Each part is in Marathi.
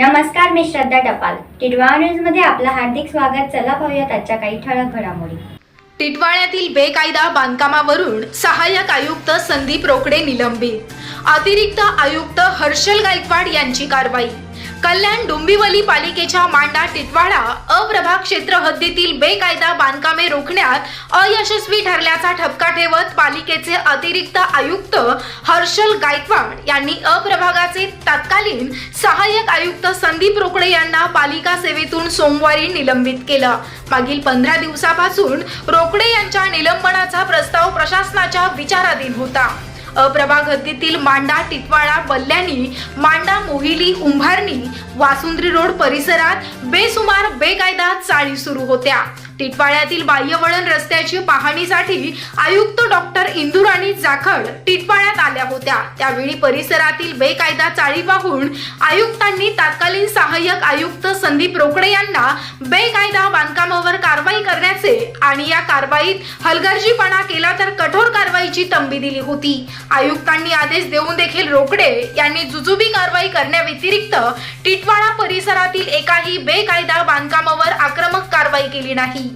नमस्कार मी श्रद्धा टपाल. टिडवा न्यूजमध्ये आपलं हार्दिक स्वागत. चला पाहूयात आजच्या काही ठळक घडामोडी. टिटवाळ्यातील बेकायदा बांधकामावरून सहाय्यक आयुक्त संदीप रोकडे निलंबित. अतिरिक्त आयुक्त हर्षल गायकवाड यांची कारवाई. कल्याण डोंबिवली पालिकेच्या मांडा टिटवाडा अप्रभाग क्षेत्र हद्दीतील बेकायदा बांधकामे रोखण्यात अयशस्वी ठरल्याचा ठपका ठेवत पालिकेचे अतिरिक्त आयुक्त हर्षल गायकवाड यांनी अप्रभागाचे तत्कालीन सहाय्यक आयुक्त संदीप रोकडे यांना पालिका सेवेतून सोमवारी निलंबित केलं. मागील पंधरा दिवसापासून रोकडे यांच्या निलंबनाचा प्रस्ताव प्रशासनाच्या विचाराधीन होता. अप्रभाग मांडा टिटवाळा बल्ल्यानी मांडा मोहिली उंभारणी वासुंद्री रोड परिसरात बेसुमार बेकायदा चाळी सुरू होत्या. टिटवाळ्यातील बाह्यवळण रस्त्याची पाहणीसाठी आयुक्त डॉक्टर इंदुराणी जाखड टिटवाळ्यात आल्या होत्या. त्यावेळी परिसरातील बेकायदा चाळी पाहून आयुक्तांनी तत्कालीन सहाय्यक आयुक्त संदीप रोकडे यांना बेकायदा बांधकामावर कारवाई करण्याचे आणि या कारवाईत हलगर्जीपणा केला तर कठोर कारवाईची तंबी दिली होती. आयुक्तांनी आदेश देऊन देखील रोकडे यांनी जुजुबी कारवाई करण्याव्यतिरिक्त टिटवाळा परिसरातील एकाही बेकायदा बांधकामावर आक्रमक कारवाई केली नाही.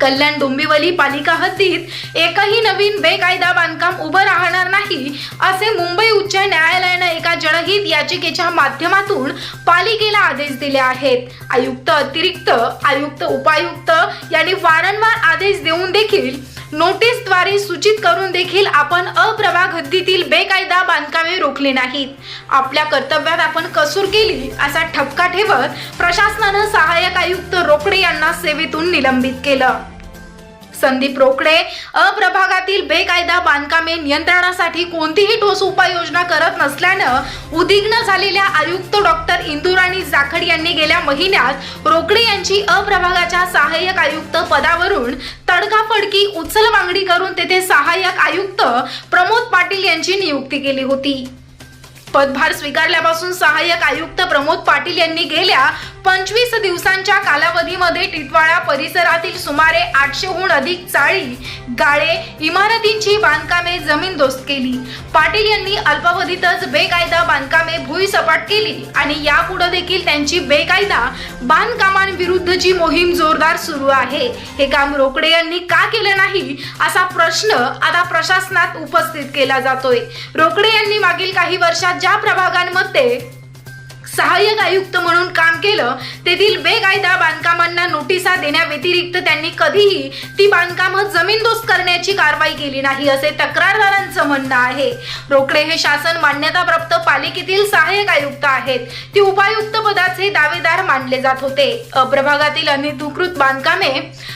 कल्याण डोंबिवली पालिका हद्दीत एकही नवीन बेकायदा बांधकाम उभं राहणार नाही असे मुंबई उच्च न्यायालयानं एका जनहित याचिकेच्या माध्यमातून पालिकेला आदेश दिले आहेत. आयुक्त अतिरिक्त आयुक्त उपायुक्त यांनी वारंवार आदेश देऊन देखील नोटीसद्वारे सूचित करून देखील आपण अप्रभाग हद्दीतील बेकायदा बांधकामे रोखली नाहीत. आपल्या कर्तव्यात आपण कसूर केली असा ठपका ठेवत प्रशासनानं सहाय्यक आयुक्त रोकडे यांना सेवेतून निलंबित केलं. संदीप रोकडे अप्रभागातील बेकायदा बांधकामे नियंत्रणासाठी कोणतीही ठोस उपाययोजना करत नसल्यानं उद्विग्न झालेल्या आयुक्त डॉक्टर इंदुराणी जाखड यांनी गेल्या महिन्यात रोकडे यांची अप्रभागाच्या सहाय्यक आयुक्त पदावरून तडकाफडकी उचलवांगडी करून तेथे सहाय्यक आयुक्त प्रमोद पाटील यांची नियुक्ती केली होती. पदभार स्वीकारल्यापासून सहाय्यक आयुक्त प्रमोद पाटील यांनी गेल्या पंचवीस दिवसांच्या कालावधीमध्ये टिटवाळा परिसरातील सुमारे आठशेहून अधिक चाळी गाळे इमारतींची बांधकामे जमीनदोस्त केली. पाटील यांनी अल्पावधीतच बेकायदा बांधकामे भुईसपाट केली आणि यापुढे देखील त्यांची बेकायदा बांधकामांविरुद्धची मोहीम जोरदार सुरू आहे. हे काम रोकडे यांनी का केलं नाही असा प्रश्न आता प्रशासनात उपस्थित केला जातोय. रोकडे यांनी मागील काही वर्षात ज्या प्रभागांमध्ये सहाय्यक आयुक्त म्हणून काम केलं तेथील बेकायदा बांधकामांना नोटिसा देण्याव्यतिरिक्त त्यांनी कधीही ती बांधकामं जमीनदोस्त करण्याची कारवाई केली नाही असे तक्रारदारांचं म्हणणं आहे. रोकडे हे शासन मान्यताप्राप्त पालिकेतील सहाय्यक आयुक्त आहेत. ती उपायुक्त पदाचे दावेदार मानले जात होते. प्रभागातील अनधिकृत बांधकामे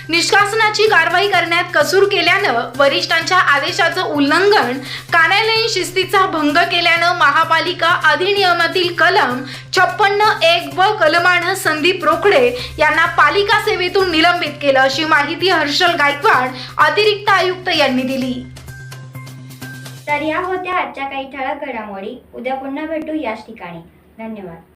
निष्कासनाची कारवाई करण्यात कसूर केल्यानं वरिष्ठांच्या आदेशाचं उल्लंघन कार्यालयीन शिस्तीचा भंग केल्यानं महापालिका अधिनियमातील कलम छप्पन्न एक व कलमानं संदीप रोकडे यांना पालिका सेवेतून निलंबित केलं अशी माहिती हर्षल गायकवाड अतिरिक्त आयुक्त यांनी दिली. तर या होत्या आजच्या काही ठळक घडामोडी. उद्या पुन्हा भेटू याच ठिकाणी. धन्यवाद.